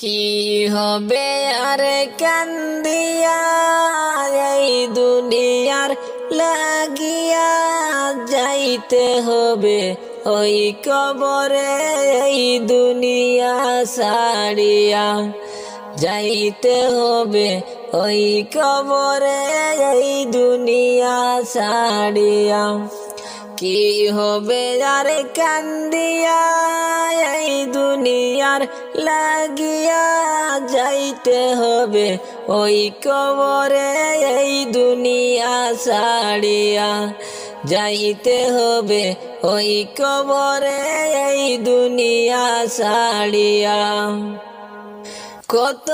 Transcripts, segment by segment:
কি হবে আর কান্দিয়া? এই দুনিয়ার লাগিয়া যাইতে হবে ওই কবরে, এই দুনিয়া সারিয়া যাইতে হবে ওই কবরে, এই দুনিয়া সারিয়া কি হবে আর কান্দিয়া এই দুনিয়ার লাগিয়া যাইতে হবে। ওই কবরে এই দুনিয়া সারিয়া যাইতে হবে। ওই কবরে এই দুনিয়া সারিয়া কত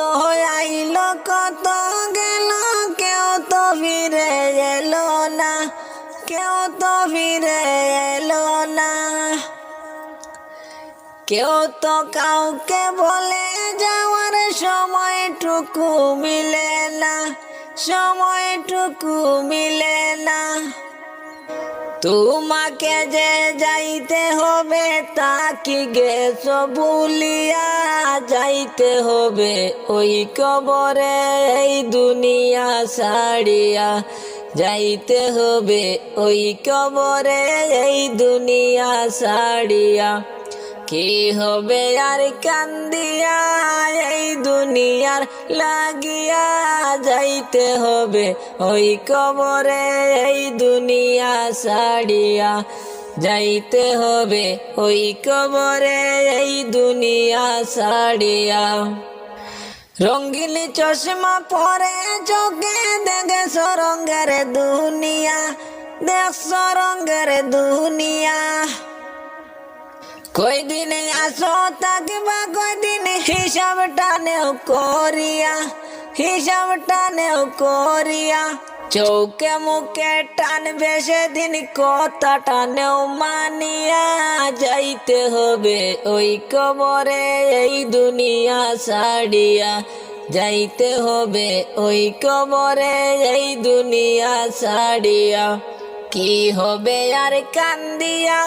আইল কত গেল, কেউ তো ফিরে কেউ তো ফিরে এলো না। কেউ তো কাউকে বলে যাওয়ার সময়টুকু মিলে না, সময়টুকু মিলে না। তোমাকে যে যাইতে হবে তা কি গেছ ভুলিয়া? যাইতে হবে ওই কবরে, এই দুনিয়া সারিয়া যাইতে হবে ওই কবরে, এই দুনিয়া সারিয়া কি হবে আর কান্দিয়া, এই দুনিয়ার লাগিয়া যাইতে হবে ওই কবরে, এই দুনিয়া সারিয়া যাইতে হবে ওই কবরে, এই দুনিয়া সারিয়া রঙ্গিলি চশমা পরে সরঙ্গের দুনিয়া দুনিয়া। কই দিনে আসো কই দিনে হিসাব টানেও করিয়া করিয়া। চৌকে মুখে টানবে, সেদিন কথা টানেও মানিয়া। যাইতে হবে ওই কবরে, এই দুনিয়া সারিয়া যাইতে হবে ওই কবরে, এই দুনিয়া সারিয়া কি হবে আর কান্দিয়া,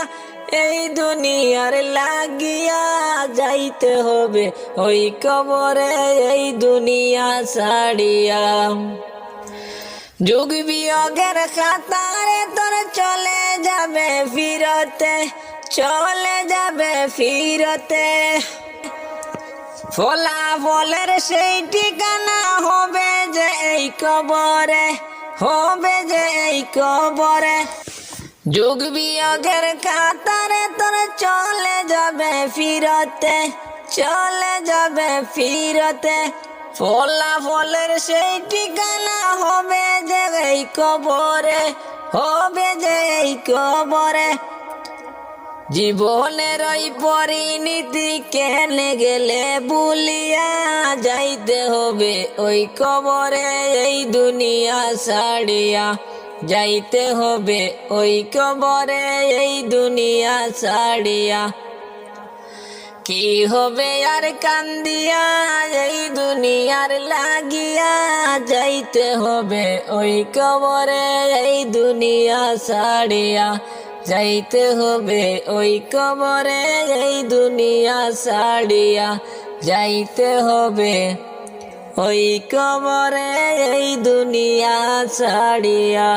এই দুনিয়ার লাগিয়া। যাইতে হবে ওই কবরে, এই দুনিয়া সারিয়া যুগ বিয়োগের খাতারে তোর চলে যাবে ফিরতে, চলে যাবে ফিরতে। ফলাফলের সেই ঠিকানা হবে যে এই কবরে, হবে যে এই কবরে। যুগ বিয়োগের কাতারে তোর চলে যাবে ফিরতে, চলে যাবে ফিরতে। ফলাফলের সেই ঠিকানা হবে যে এই কবরে, হবে যে এই কবরে। জীবনের ওই পরিণীতি কেনে গেলে বুলিয়া যাইতে হবে। ওই কবরে এই দুনিয়া সারিয়া যাইতে হবে। ওই কবরে এই দুনিয়া সারিয়া কি হবে আর কান্দিয়া? এই দুনিয়ার লাগিয়া যাইতে হবে। ওই কবরে এই দুনিয়া সারিয়া যাইতে হবে ওই কবরে এই দুনিয়া সাড়িয়া যাইতে হবে। ওই কবরে এই দুনিয়া ছাড়িয়া।